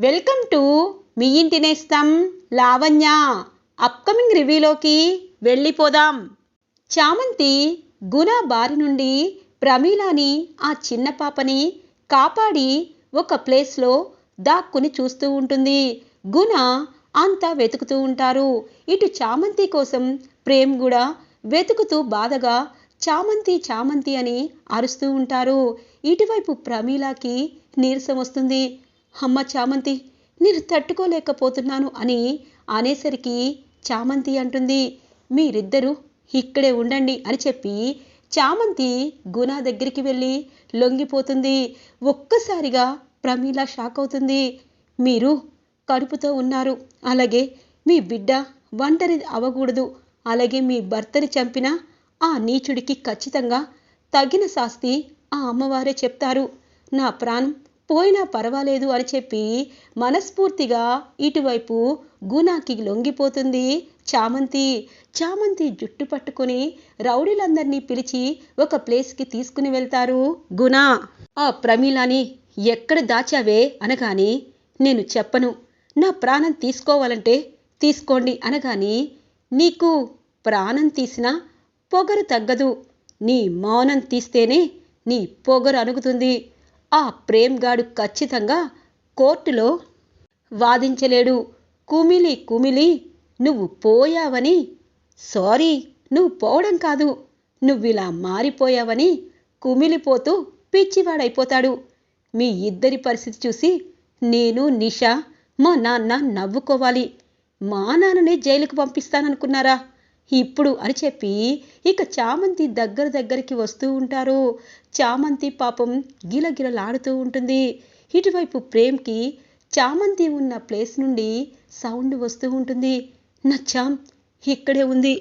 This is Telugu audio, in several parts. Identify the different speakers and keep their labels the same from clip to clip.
Speaker 1: వెల్కమ్ టు మీ ఇంటి నేస్తం లావణ్య. అప్కమింగ్ రివ్యూలోకి వెళ్ళిపోదాం. చామంతి గుణ బారి నుండి ప్రమీలాని ఆ చిన్న పాపని కాపాడి ఒక ప్లేస్లో దాక్కుని చూస్తూ ఉంటుంది. గుణ అంతా వెతుకుతూ ఉంటారు. ఇటు చామంతి కోసం ప్రేమ్ కూడా వెతుకుతూ బాధగా చామంతి చామంతి అని అరుస్తూ ఉంటారు. ఇటువైపు ప్రమీలాకి నీరసం వస్తుంది. అమ్మ చామంతి నేను తట్టుకోలేకపోతున్నాను అని అనేసరికి చామంతి అంటుంది. మీరిద్దరూ ఇక్కడే ఉండండి అని చెప్పి చామంతి గుణ దగ్గరికి వెళ్ళి లొంగిపోతుంది. ఒక్కసారిగా ప్రమీల షాక్ అవుతుంది. మీరు కడుపుతో ఉన్నారు. అలాగే మీ బిడ్డ ఒంటరి అవ్వకూడదు. అలాగే మీ భర్తని చంపిన ఆ నీచుడికి ఖచ్చితంగా తగిన శాస్తి ఆ అమ్మవారే చెప్తారు. నా ప్రాణం పోయినా పర్వాలేదు అని చెప్పి మనస్ఫూర్తిగా ఇటువైపు గుణాకి లొంగిపోతుంది చామంతి. చామంతి జుట్టు పట్టుకొని రౌడీలందరినీ పిలిచి ఒక ప్లేస్కి తీసుకుని వెళ్తారు గునా ఆ ప్రమీలాని ఎక్కడ దాచావే అనగాని నేను చెప్పను. నా ప్రాణం తీసుకోవాలంటే తీసుకోండి అనగాని నీకు ప్రాణం తీసినా పొగరు తగ్గదు. నీ మౌనం తీస్తేనే నీ పొగరు అణుగుతుంది ఆ ప్రేమ్గాడు ఖచ్చితంగా కోర్టులో వాదించలేడు. కుమిలి కుమిలి నువ్వు పోయావని. సారీ నువ్వు పోవడం కాదు. నువ్విలా మారిపోయావని కుమిలిపోతూ పిచ్చివాడైపోతాడు. మీ ఇద్దరి పరిస్థితి చూసి నేను నిషా మా నాన్న నవ్వుకోవాలి. మా నాన్ననే జైలుకు పంపిస్తాననుకున్నారా? ఇప్పుడు అని చెప్పి ఇక చామంతి దగ్గర దగ్గరికి వస్తూ ఉంటారు. చామంతి పాపం గిలగిలలాడుతూ ఉంటుంది. ఇటువైపు ప్రేమ్కి చామంతి ఉన్న ప్లేస్ నుండి సౌండ్ వస్తూ ఉంటుంది. నచ్చాం ఇక్కడే ఉంది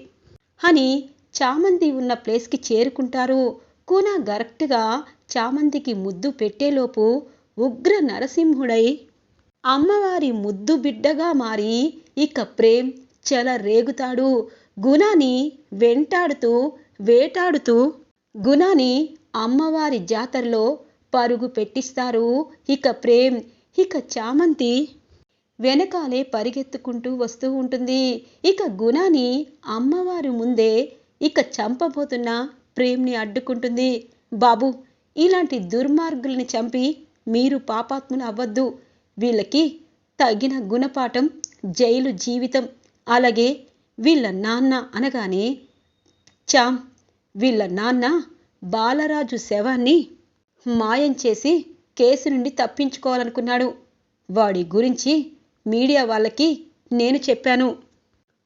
Speaker 1: అని చామంతి ఉన్న ప్లేస్కి చేరుకుంటారు. కూన కరెక్ట్గా చామంతికి ముద్దు పెట్టేలోపు ఉగ్ర నరసింహుడై అమ్మవారి ముద్దు బిడ్డగా మారి ఇక ప్రేమ్ చెల రేగుతాడు. గుణాని వెంటాడుతూ వేటాడుతూ గుణాని అమ్మవారి జాతరలో పరుగు పెట్టిస్తారు. ఇక ప్రేమ్ ఇక చామంతి వెనకాలే పరిగెత్తుకుంటూ వస్తూ ఉంటుంది. ఇక గుణాని అమ్మవారి ముందే ఇక చంపబోతున్న ప్రేమ్ని అడ్డుకుంటుంది. బాబు ఇలాంటి దుర్మార్గుల్ని చంపి మీరు పాపాత్ములు అవ్వద్దు. వీళ్ళకి తగిన గుణపాఠం జైలు జీవితం అలాగే వీళ్ళ నాన్న అనగానే చాం వీళ్ళ నాన్న బాలరాజు శవాన్ని మాయం చేసి కేసు నుండి తప్పించుకోవాలనుకున్నాడు. వాడి గురించి మీడియా వాళ్ళకి నేను చెప్పాను.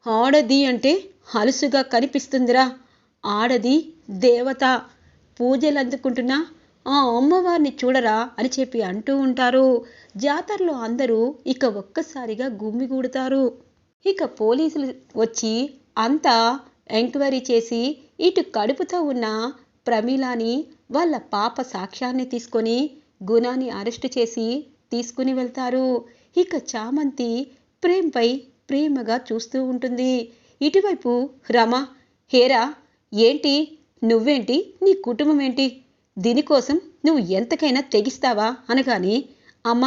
Speaker 1: ఆడది అంటే హలుసుగా కనిపిస్తుందిరా. ఆడది దేవత. పూజలు అందుకుంటున్నా ఆ అమ్మవారిని చూడరా అని చెప్పి అంటూ ఉంటారు. జాతరలో అందరూ ఇక ఒక్కసారిగా గుమ్మిగూడుతారు ఇక పోలీసులు వచ్చి అంతా ఎంక్వైరీ చేసి ఇటు కడుపుతో ఉన్న ప్రమీలాని వాళ్ళ పాప సాక్ష్యాన్ని తీసుకొని గుణాన్ని అరెస్ట్ చేసి తీసుకుని వెళ్తారు. ఇక చామంతి ప్రేమ్పై ప్రేమగా చూస్తూ ఉంటుంది. ఇటువైపు రమ హేరా ఏంటి? నువ్వేంటి? నీ కుటుంబం ఏంటి? దీనికోసం నువ్వు ఎంతకైనా తెగిస్తావా? అనగాని అమ్మ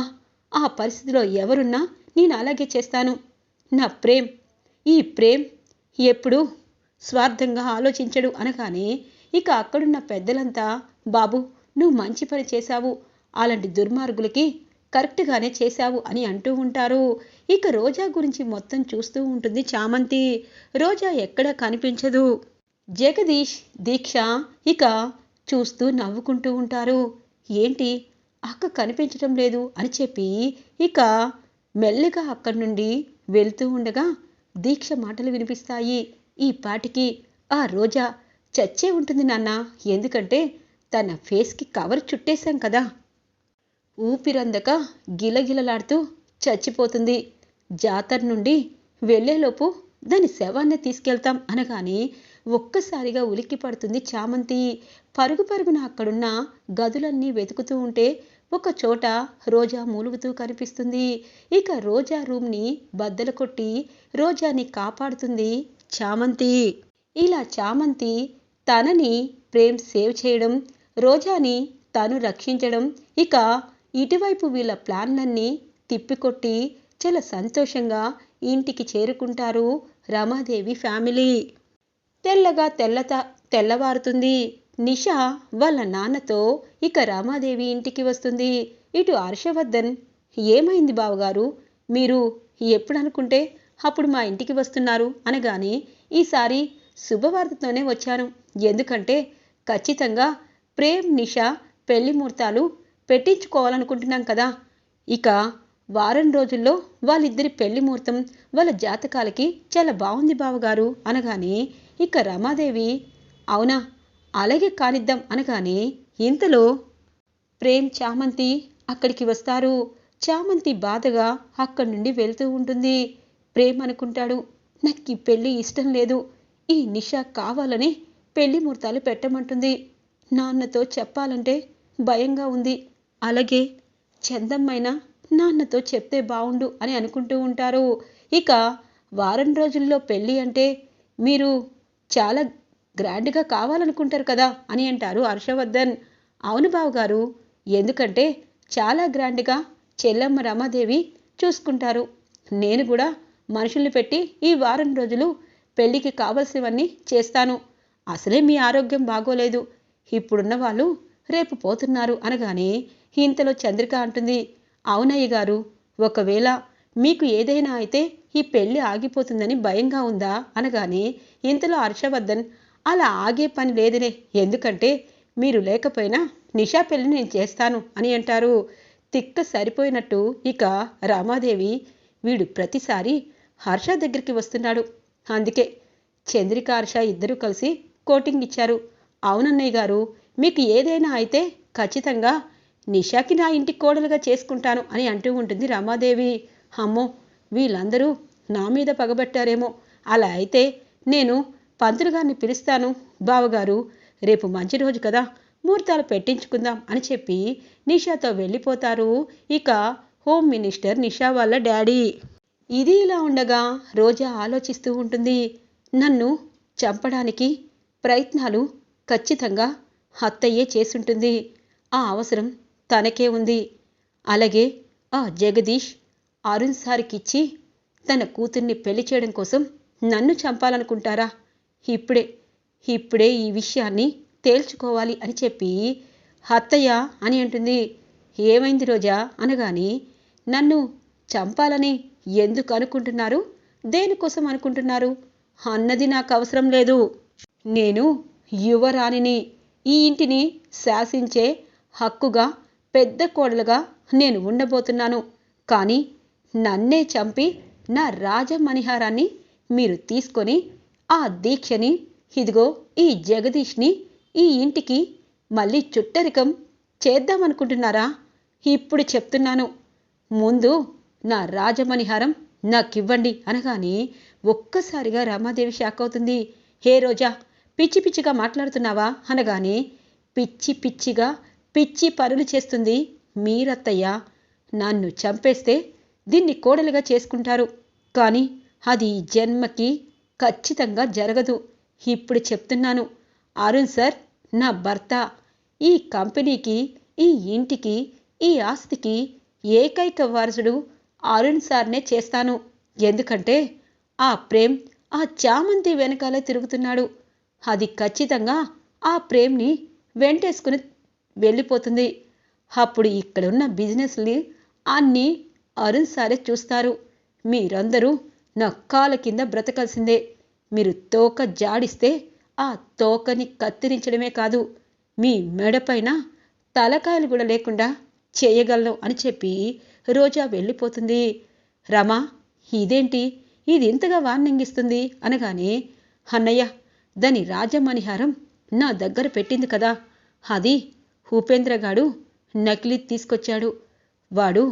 Speaker 1: ఆ పరిస్థితిలో ఎవరున్నా నేను అలాగే చేస్తాను. నా ప్రేమ్ ఈ ప్రేమ్ ఎప్పుడు స్వార్థంగా ఆలోచించడు అనగానే ఇక అక్కడున్న పెద్దలంతా బాబు నువ్వు మంచి పని చేశావు. అలాంటి దుర్మార్గులకి కరెక్ట్గానే చేశావు అని అంటూ ఉంటారు. ఇక రోజా గురించి మొత్తం చూస్తూ ఉంటుంది చామంతి. రోజా ఎక్కడ కనిపించదు. జగదీష్ దీక్ష ఇక చూస్తూ నవ్వుకుంటూ ఉంటారు. ఏంటి? అక్క కనిపించడం లేదు అని చెప్పి ఇక మెల్లగా అక్కడి నుండి వెళ్తూ ఉండగా దీక్ష మాటలు వినిపిస్తాయి. ఈ పాటికి ఆ రోజా చచ్చే ఉంటుంది నాన్న ఎందుకంటే తన ఫేస్కి కవర్ చుట్టేశాం కదా. ఊపిరందక గిలగిలలాడుతూ చచ్చిపోతుంది. జాతర నుండి వెళ్ళేలోపు దాని శవాన్ని తీసుకెళ్తాం అనగానే ఒక్కసారిగా ఉలిక్కి పడుతుంది చామంతి. పరుగు పరుగున అక్కడున్న గదులన్నీ వెతుకుతూ ఉంటే ఒక చోట రోజా మూలుగుతూ కనిపిస్తుంది. ఇక రోజా రూమ్ని బద్దలు కొట్టి రోజాని కాపాడుతుంది చామంతి. ఇలా చామంతి తనని ప్రేమ్ సేవ్ చేయడం రోజాని తను రక్షించడం ఇక ఇటువైపు వీళ్ళ ప్లాన్లన్నీ తిప్పికొట్టి చాలా సంతోషంగా ఇంటికి చేరుకుంటారు రమాదేవి ఫ్యామిలీ. తెల్లగా తెల్లత తెల్లవారుతుంది. నిషా వాళ్ళ నాన్నతో ఇక రామాదేవి ఇంటికి వస్తుంది. ఇటు హర్షవర్ధన్ ఏమైంది బావగారు? మీరు ఎప్పుడు అనుకుంటే అప్పుడు మా ఇంటికి వస్తున్నారు అనగానే ఈసారి శుభవార్తతోనే వచ్చాను. ఎందుకంటే ఖచ్చితంగా ప్రేమ్ నిషా పెళ్ళి ముహూర్తాలు పెట్టించుకోవాలనుకుంటున్నాం కదా. ఇక వారం రోజుల్లో వాళ్ళిద్దరి పెళ్ళి ముహూర్తం వాళ్ళ జాతకాలకి చాలా బాగుంది బావగారు అనగానే ఇక రమాదేవి అవునా? అలాగే కానిద్దాం అనగానే ఇంతలో ప్రేమ్ చామంతి అక్కడికి వస్తారు. చామంతి బాధగా అక్కడి నుండి వెళ్తూ ఉంటుంది. ప్రేమ్ అనుకుంటాడు నాకు ఈ పెళ్ళి ఇష్టం లేదు. ఈ నిషా కావాలని పెళ్ళి ముహూర్తాలు పెట్టమంటుంది. నాన్నతో చెప్పాలంటే భయంగా ఉంది. అలాగే చందమ్మైనా నాన్నతో చెప్తే బావుండు అని అనుకుంటూ ఉంటారు. ఇక వారం రోజుల్లో పెళ్ళి అంటే మీరు చాలా గ్రాండ్గా కావాలనుకుంటారు కదా అని అంటారు హర్షవర్ధన్. అవును బావగారు ఎందుకంటే చాలా గ్రాండ్గా చెల్లమ్మ రమాదేవి చూసుకుంటారు. నేను కూడా మనుషుల్ని పెట్టి ఈ వారం రోజులు పెళ్ళికి కావలసినవన్నీ చేస్తాను. అసలే మీ ఆరోగ్యం బాగోలేదు. ఇప్పుడున్న వాళ్ళు రేపు పోతున్నారు అనగానే ఇంతలో చంద్రిక అంటుంది అవునయ్య గారు ఒకవేళ మీకు ఏదైనా అయితే ఈ పెళ్ళి ఆగిపోతుందని భయంగా ఉందా అనగానే ఇంతలో హర్షవర్ధన్ అలా ఆగే పని లేదులే. ఎందుకంటే మీరు లేకపోయినా నిషా పెళ్ళి నేను చేస్తాను అని అంటారు. తిక్క సరిపోయినట్టు ఇక రామాదేవి వీడు ప్రతిసారి హర్ష దగ్గరికి వస్తున్నాడు. అందుకే చంద్రిక హర్ష ఇద్దరూ కలిసి కోటింగ్ ఇచ్చారు. అవునన్నయ్య గారు మీకు ఏదైనా అయితే ఖచ్చితంగా నిషాకి నా ఇంటి కోడలుగా చేసుకుంటాను అని అంటూ ఉంటుంది రమాదేవి. అమ్మో వీళ్ళందరూ నా మీద పగబట్టారేమో. అలా అయితే నేను పంతులు గారిని పిలుస్తాను. బావగారు రేపు మంచి రోజు కదా ముహూర్తాలు పెట్టించుకుందాం అని చెప్పి నిషాతో వెళ్ళిపోతారు. ఇక హోమ్ మినిస్టర్ నిషా వాళ్ళ డాడీ. ఇది ఇలా ఉండగా రోజా ఆలోచిస్తూ ఉంటుంది. నన్ను చంపడానికి ప్రయత్నాలు ఖచ్చితంగా అత్తయ్యే చేసుంటుంది ఆ అవసరం తనకే ఉంది. అలాగే ఆ జగదీష్ అరుణ్ సార్కిచ్చి తన కూతుర్ని పెళ్ళి చేయడం కోసం నన్ను చంపాలనుకుంటారా? ఇప్పుడే ఇప్పుడే ఈ విషయాన్ని తేల్చుకోవాలి అని చెప్పి అత్తయ్య అని అంటుంది. ఏమైంది రోజా? అనగాని నన్ను చంపాలని ఎందుకు అనుకుంటున్నారు? దేనికోసం అనుకుంటున్నారు? అన్నది నాకు అవసరం లేదు. నేను యువరాణిని ఈ ఇంటిని శాసించే హక్కుగా పెద్ద కోడలుగా నేను ఉండబోతున్నాను. కానీ నన్నే చంపి నా రాజమణిహారాన్ని మీరు తీసుకొని ఆ దీక్షని ఇదిగో ఈ జగదీష్ని ఈ ఇంటికి మళ్ళీ చుట్టరికం చేద్దామనుకుంటున్నారా? ఇప్పుడు చెప్తున్నాను. ముందు నా రాజమణిహారం నాకివ్వండి అనగానే ఒక్కసారిగా రమాదేవి షాక్ అవుతుంది. హే రోజా పిచ్చి పిచ్చిగా మాట్లాడుతున్నావా? అనగానే పిచ్చి పిచ్చిగా పిచ్చి పనులు చేస్తుంది మీరత్తయ్య. నన్ను చంపేస్తే దీన్ని కోడలుగా చేసుకుంటారు. కానీ అది జన్మకి ఖచ్చితంగా జరగదు. ఇప్పుడు చెప్తున్నాను. అరుణ్ సార్ నా భర్త. ఈ కంపెనీకి ఈ ఇంటికి ఈ ఆస్తికి ఏకైక వారసుడు అరుణ్ సార్నే చేస్తాను. ఎందుకంటే ఆ ప్రేమ్ ఆ చామంతి వెనకాలే తిరుగుతున్నాడు. అది ఖచ్చితంగా ఆ ప్రేమ్ని వెంటేసుకుని వెళ్ళిపోతుంది. అప్పుడు ఇక్కడున్న బిజినెస్ని అన్నీ అరుణ్ సారే చూస్తారు. మీరందరూ నా కాల కింద బ్రతకాల్సిందే. మీరు తోక జాడిస్తే ఆ తోకని కత్తిరించడమే కాదు మీ మెడపైన తలకాయలు కూడా లేకుండా చేయగలను అని చెప్పి రోజా వెళ్ళిపోతుంది. రమా ఇదేంటి? ఇది ఇంతగా వార్నింగ్ ఇస్తుంది అనగానే అన్నయ్య దాని రాజమణిహారం నా దగ్గర పెట్టింది కదా. అది ఉపేంద్రగాడు నకిలీ తీసుకొచ్చాడు. వాడు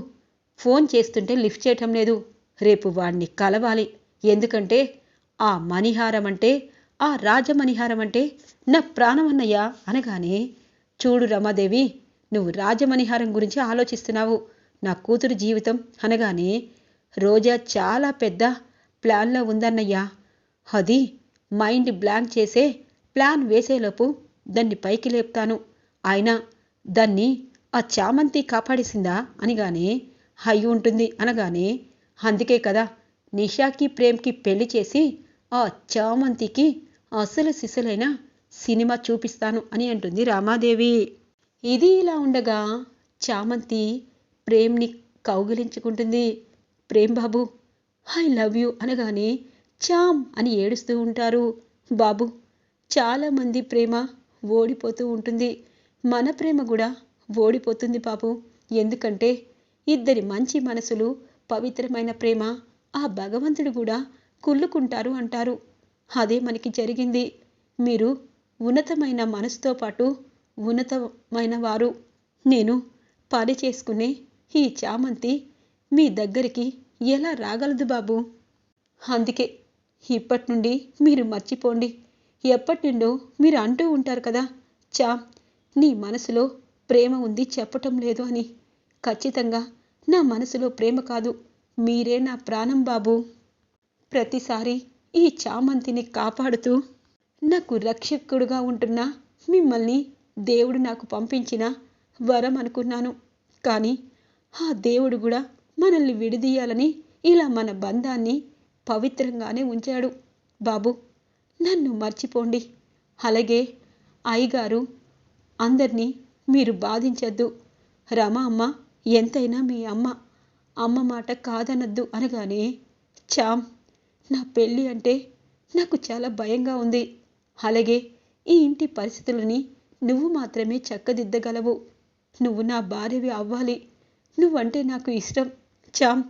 Speaker 1: ఫోన్ చేస్తుంటే లిఫ్ట్ చేయటం లేదు. రేపు వాడిని కలవాలి. ఎందుకంటే ఆ మణిహారం అంటే ఆ రాజమణిహారం అంటే నా ప్రాణమన్నయ్యా అనగానే చూడు రమాదేవి నువ్వు రాజమణిహారం గురించి ఆలోచిస్తున్నావు. నా కూతురు జీవితం అనగానే రోజా చాలా పెద్ద ప్లాన్లో ఉందన్నయ్యా. అది మైండ్ బ్లాంక్ చేసే ప్లాన్ వేసేలోపు దాన్ని పైకి లేపుతాను. అయినా దాన్ని ఆ చామంతి కాపాడేసిందా అనిగానే హై ఉంటుంది అనగానే అందుకే కదా నిషాకి ప్రేమ్కి పెళ్ళి చేసి ఆ చామంతికి అసలు సిసలైన సినిమా చూపిస్తాను అని అంటుంది రామాదేవి. ఇది ఇలా ఉండగా చామంతి ప్రేమ్ని కౌగిలించుకుంటుంది. ప్రేమ్ బాబు ఐ లవ్ యూ అనగానే చామ్ అని ఏడుస్తూ ఉంటారు. బాబు చాలామంది ప్రేమ ఓడిపోతూ ఉంటుంది. మన ప్రేమ కూడా ఓడిపోతుంది బాబు. ఎందుకంటే ఇద్దరి మంచి మనసులు పవిత్రమైన ప్రేమ ఆ భగవంతుడు కూడా కుళ్ళుకుంటారు అంటారు. అదే మనకి జరిగింది. మీరు ఉన్నతమైన మనసుతో పాటు ఉన్నతమైన వారు. నేను పని చేసుకునే ఈ చామంతి మీ దగ్గరికి ఎలా రాగలదు బాబు? అందుకే ఇప్పటి నుండి మీరు మర్చిపోండి. ఎప్పటి నుండో మీరు అంటూ ఉంటారు కదా చా నీ మనసులో ప్రేమ ఉంది చెప్పటం లేదు అని. ఖచ్చితంగా నా మనసులో ప్రేమ కాదు. మీరే నా ప్రాణం బాబు. ప్రతిసారి ఈ చామంతిని కాపాడుతూ నాకు రక్షకుడుగా ఉంటున్న మిమ్మల్ని దేవుడు నాకు పంపించిన వరం అనుకున్నాను. కానీ ఆ దేవుడు కూడా మనల్ని విడదీయాలని ఇలా మన బంధాన్ని పవిత్రంగానే ఉంచాడు. బాబు నన్ను మర్చిపోండి. అలాగే అయ్యగారు అందరినీ మీరు బాధించద్దు. రమ అమ్మ ఎంతైనా మీ అమ్మ అమ్మ మాట కాదనద్దు అనగానే చామ్ నా పెళ్ళి అంటే నాకు చాలా భయంగా ఉంది. అలాగే ఈ ఇంటి పరిస్థితులని నువ్వు మాత్రమే చక్కదిద్దగలవు. నువ్వు నా భార్యవి అవ్వాలి. నువ్వంటే నాకు ఇష్టం. చామ్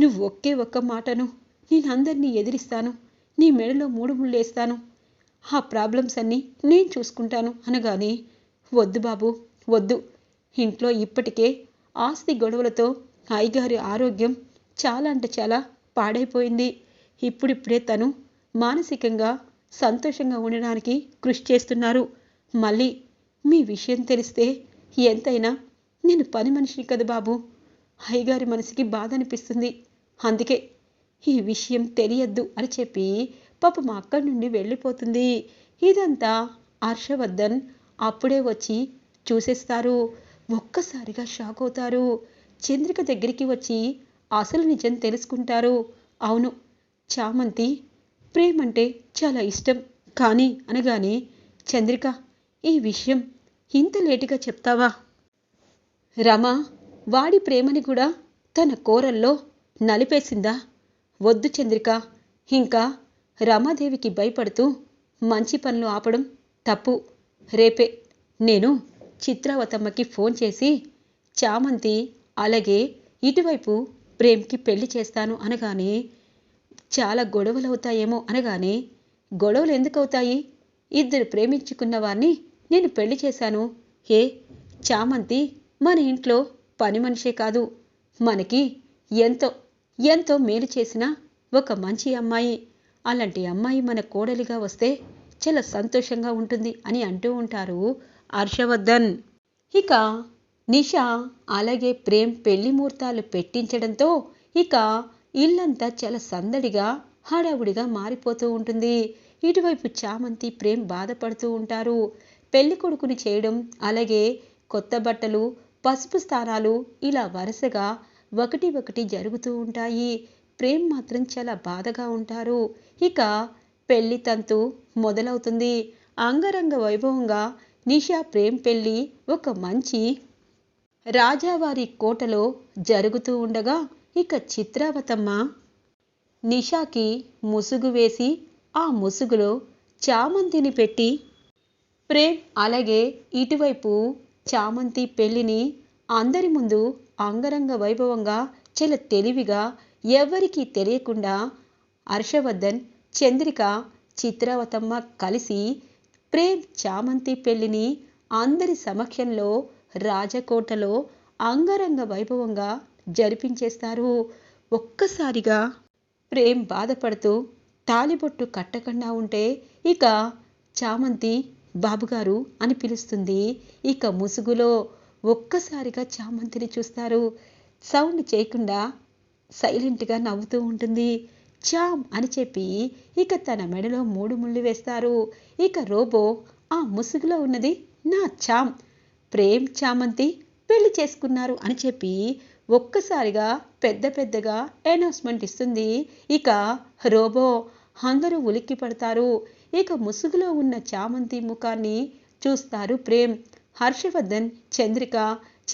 Speaker 1: నువ్వు ఒకే ఒక్క మాటను నేనందరినీ ఎదిరిస్తాను. నీ మెడలో మూడు ముళ్ళేస్తాను. ఆ ప్రాబ్లమ్స్ అన్నీ నేను చూసుకుంటాను అనగానే వద్దు బాబు వద్దు. ఇంట్లో ఇప్పటికే ఆస్తి గొడవలతో అయ్యగారి ఆరోగ్యం చాలా అంటే చాలా పాడైపోయింది. ఇప్పుడిప్పుడే తను మానసికంగా సంతోషంగా ఉండడానికి కృషి చేస్తున్నారు. మళ్ళీ మీ విషయం తెలిస్తే ఎంతైనా నేను పని మనిషిని కదా బాబు. అయ్యగారి మనసుకి బాధ అనిపిస్తుంది. అందుకే ఈ విషయం తెలియద్దు అని చెప్పి పాపం అక్కడి నుండి వెళ్ళిపోతుంది. ఇదంతా హర్షవర్ధన్ అప్పుడే వచ్చి చూసేస్తారు. ఒక్కసారిగా షాక్ అవుతారు. చంద్రిక దగ్గరికి వచ్చి అసలు నిజం తెలుసుకుంటారు. అవును చామంతి ప్రేమంటే చాలా ఇష్టం. కానీ అనగానే చంద్రిక ఈ విషయం ఇంత లేటుగా చెప్తావా? రమ వాడి ప్రేమని కూడా తన కోరల్లో నలిపేసిందా? వద్దు చంద్రిక. ఇంకా రమాదేవికి భయపడుతూ మంచి పనులు ఆపడం తప్పు. రేపే నేను చిత్రావతమ్మకి ఫోన్ చేసి చామంతి అలాగే ఇటువైపు ప్రేమ్కి పెళ్ళి చేస్తాను అనగానే చాలా గొడవలు అవుతాయేమో అనగానే గొడవలు ఎందుకు అవుతాయి ఇద్దరు ప్రేమించుకున్న వారిని నేను పెళ్ళి చేశాను. హే చామంతి మన ఇంట్లో పని మనిషే కాదు. మనకి ఎంతో ఎంతో మేలు చేసిన ఒక మంచి అమ్మాయి. అలాంటి అమ్మాయి మన కోడలిగా వస్తే చాలా సంతోషంగా ఉంటుంది అని అంటూ ఉంటారు హర్షవర్ధన్. ఇక నిషా అలాగే ప్రేమ్ పెళ్ళి ముహూర్తాలు పెట్టించడంతో ఇక ఇల్లంతా చాలా సందడిగా హడావుడిగా మారిపోతూ ఉంటుంది. ఇటువైపు చామంతి ప్రేమ్ బాధపడుతూ ఉంటారు. పెళ్ళి కొడుకుని చేయడం అలాగే కొత్త బట్టలు పసుపు స్థానాలు ఇలా వరుసగా ఒకటి ఒకటి జరుగుతూ ఉంటాయి. ప్రేమ్ మాత్రం చాలా బాధగా ఉంటారు. ఇక పెళ్ళి తంతు మొదలవుతుంది. అంగరంగ వైభవంగా నిషా ప్రేమ్ పెళ్ళి ఒక మంచి రాజావారి కోటలో జరుగుతూ ఉండగా ఇక చిత్రావతమ్మ నిషాకి ముసుగు వేసి ఆ ముసుగులో చామంతిని పెట్టి ప్రేమ్ అలాగే ఇటువైపు చామంతి పెళ్ళిని అందరి ముందు అంగరంగ వైభవంగా చాలా తెలివిగా ఎవరికీ తెలియకుండా హర్షవర్ధన్ చంద్రిక చిత్రావతమ్మ కలిసి ప్రేమ్ చామంతి పెళ్ళిని అందరి సమక్షంలో రాజకోటలో అంగరంగ వైభవంగా జరిపించేస్తారు. ఒక్కసారిగా ప్రేమ్ బాధపడుతూ తాలిబొట్టు కట్టకుండా ఉంటే ఇక చామంతి బాబుగారు అని పిలుస్తుంది. ఇక ముసుగులో ఒక్కసారిగా చామంతిని చూస్తారు. సౌండ్ చేయకుండా సైలెంట్గా నవ్వుతూ ఉంటుంది. చామ్ అని చెప్పి ఇక తన మెడలో మూడు ముళ్ళు వేస్తారు. ఇక రోబో ఆ ముసుగులో ఉన్నది నా చామ్. ప్రేమ్ చామంతి పెళ్ళి చేసుకున్నారు అని చెప్పి ఒక్కసారిగా పెద్ద పెద్దగా అనౌన్స్మెంట్ ఇస్తుంది. ఇక రోబో అందరూ ఉలిక్కి పడతారు. ఇక ముసుగులో ఉన్న చామంతి ముఖాన్ని చూస్తారు ప్రేమ్. హర్షవర్ధన్ చంద్రిక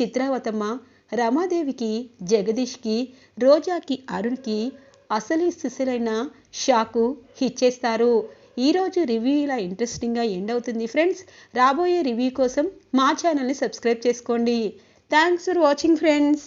Speaker 1: చిత్రావతమ్మ రమాదేవికి జగదీష్కి రోజాకి అరుణ్కి అసలీ సిసిలైన షాకు ఇచ్చేస్తారు. ఈరోజు రివ్యూ ఇలా ఇంట్రెస్టింగ్గా ఎండ్ అవుతుంది. ఫ్రెండ్స్ రాబోయే రివ్యూ కోసం మా ఛానల్ని సబ్స్క్రైబ్ చేసుకోండి. Thanks for watching friends